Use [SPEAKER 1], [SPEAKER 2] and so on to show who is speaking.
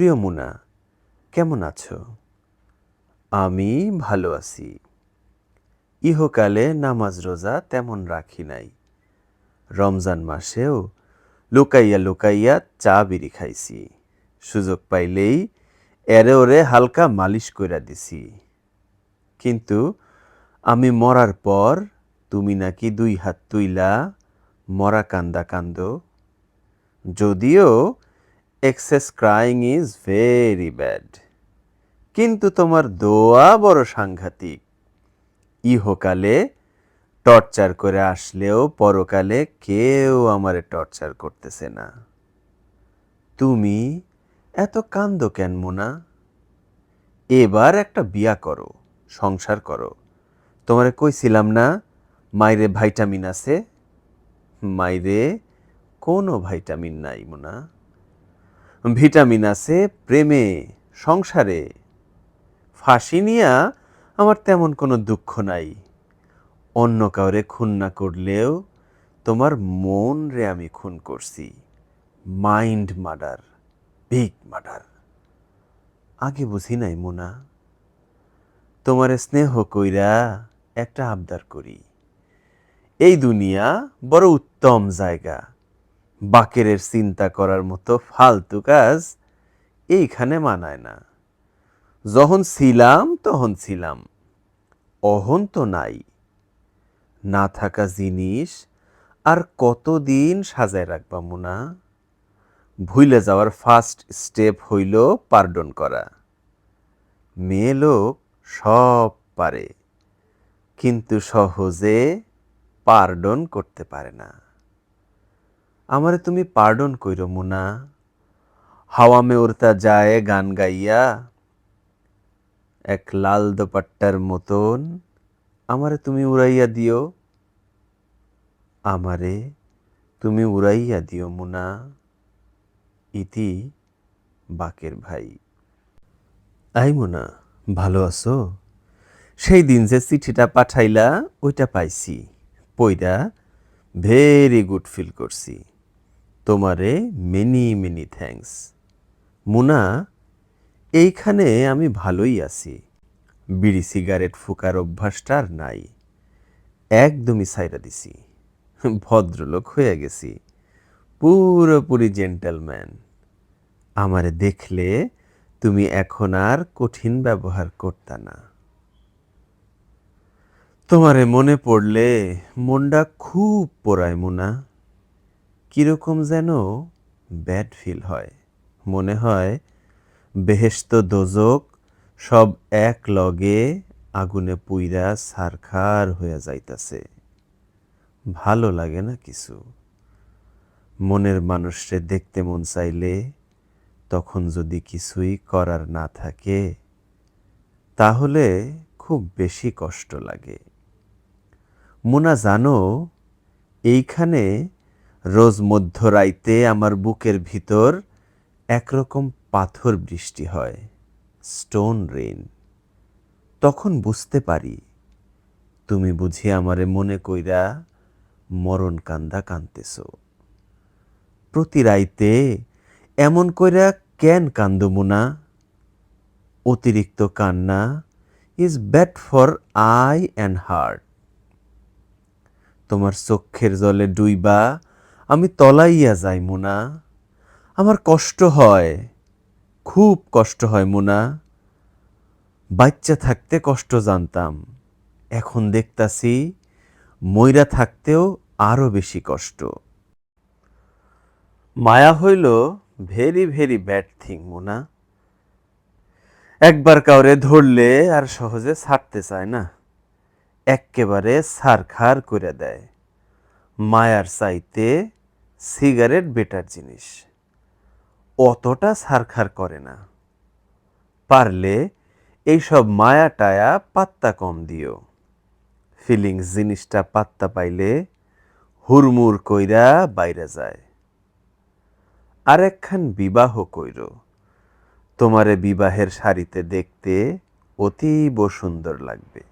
[SPEAKER 1] প্রিয় মুনা, কেমন আছো? আমি ভালো আছি। ইহকালে নামাজ রোজা তেমন রাখি নাই। রমজান মাসেও লুকাইয়া লুকাইয়া চা বিড়ি খাইছি। সুযোগ পাইলেই এরে ওরে হালকা মালিশ কইরা দিছি। কিন্তু আমি মরার পর তুমি নাকি দুই হাত তুইলা, মরা কান্দা কান্দ। যদিও excess crying is very bad কিন্তু তোমার দোয়া বড় সাংঘাতিক। ইহকালে টর্চার করে আসলেও পরকালে কেউ আমারে টর্চার করতেছে না। তুমি এত কান্দ কেন মোনা? এবার একটা বিয়া করো, সংসার করো। তোমারে কইছিলাম না, মাইরে ভাইটামিন আছে? মাইরে কোনো ভাইটামিন নাই মোনা। ভিটামিন আছে প্রেমে, সংসারে। ফাঁসি নিয়া আমার তেমন কোনো দুঃখ নাই। অন্য কাউরে খুন না করলেও তোমার মন রে আমি খুন করছি। Mind murder, big murder. আগে বুঝি নাই মোনা। তোমার স্নেহ কইরা একটা আবদার করি। এই দুনিয়া বড় উত্তম জায়গা। বাকেরের চিন্তা করার মতো ফালতু কাজ এইখানে মানায় না। যখন ছিলাম, তখন ছিলাম। অহন তো নাই। না থাকা জিনিস আর কতদিন সাজায় রাখবা মুনা? ভুলে যাওয়ার ফার্স্ট স্টেপ হইল পার্ডন করা। মেয়ে লোক সব পারে, কিন্তু সহজে পার্ডন করতে পারে না। আমারে তুমি পার্ডন কইর মুনা। হাওয়া মে উড়তা যায় গান গাইয়া। এক লাল দোপাট্টার মতন আমারে তুমি উড়াইয়া দিও। আমারে তুমি উড়াইয়া দিও মুনা। ইতি বাকের ভাই। আই মুনা, ভালো আছো? সেই দিন যে চিঠিটা পাঠাইলা, ওইটা পাইছি। পইরা ভেরি গুড ফিল করছি। তোমারে মেনি মেনি থ্যাঙ্কস মুনা, এইখানে আমি ভালোই আছি। বিড়ি সিগারেট ফুকার অভ্যাসটা আর নাই। একদমই সাইরা দিছি। ভদ্রলোক হয়ে গেছি। পুরোপুরি জেন্টেলম্যান আমারে দেখলে তুমি এখন আর কঠিন ব্যবহার করতা না। তোমারে মনে পড়লে মনটা খুব পোড়ায় মোনা। কীরকম যেন ব্যাড ফিল হয়। মনে হয় বেহেস্ত দোজক সব এক লগে আগুনে পুইরা সারখার হইয়া যাইতাছে। ভালো লাগে না কিছু। মনের মানুষরে দেখতে মন চাইলে তখন যদি কিছুই করার না থাকে, তাহলে খুব বেশি কষ্ট লাগে। মোনা জানো, এইখানে রোজ মধ্যরাইতে আমার বুকের ভিতর একরকম পাথর বৃষ্টি হয়, স্টোন রেন তখন বুঝতে পারি, তুমি বুঝি আমারে মনে কইরা মরণ কান্দা কানতেছ। প্রতি রাইতে এমন কইরা কেন কান্দ মুনা অতিরিক্ত কান্না is bad for eye and heart তোমার চক্ষের জলে ডুইবা আমি তলাইয়া যাই মুনা। আমার কষ্ট হয়, খুব কষ্ট হয় মুনা। বাচ্চা থাকতে কষ্ট জানতাম, এখন দেখতাছি ময়রা থাকতেও আরও বেশি কষ্ট। মায়া হইল ভেরি ভেরি ব্যাড থিং মোনা। একবার কাউরে ধরলে আর সহজে ছাড়তে চায় না। এক্কেবারে সারখার করে দেয়। মায়ার চাইতে সিগারেট বেটার জিনিস। অতটা সারখার করে না। পারলে এইসব মায়া টায়া পাত্তা কম দিও। ফিলিংস জিনিসটা পাত্তা পাইলে হুড়মুড় কইরা বাইরে যায়। আর একখান বিবাহ কইর। তোমারে বিবাহের শাড়িতে দেখতে অতীব সুন্দর লাগবে।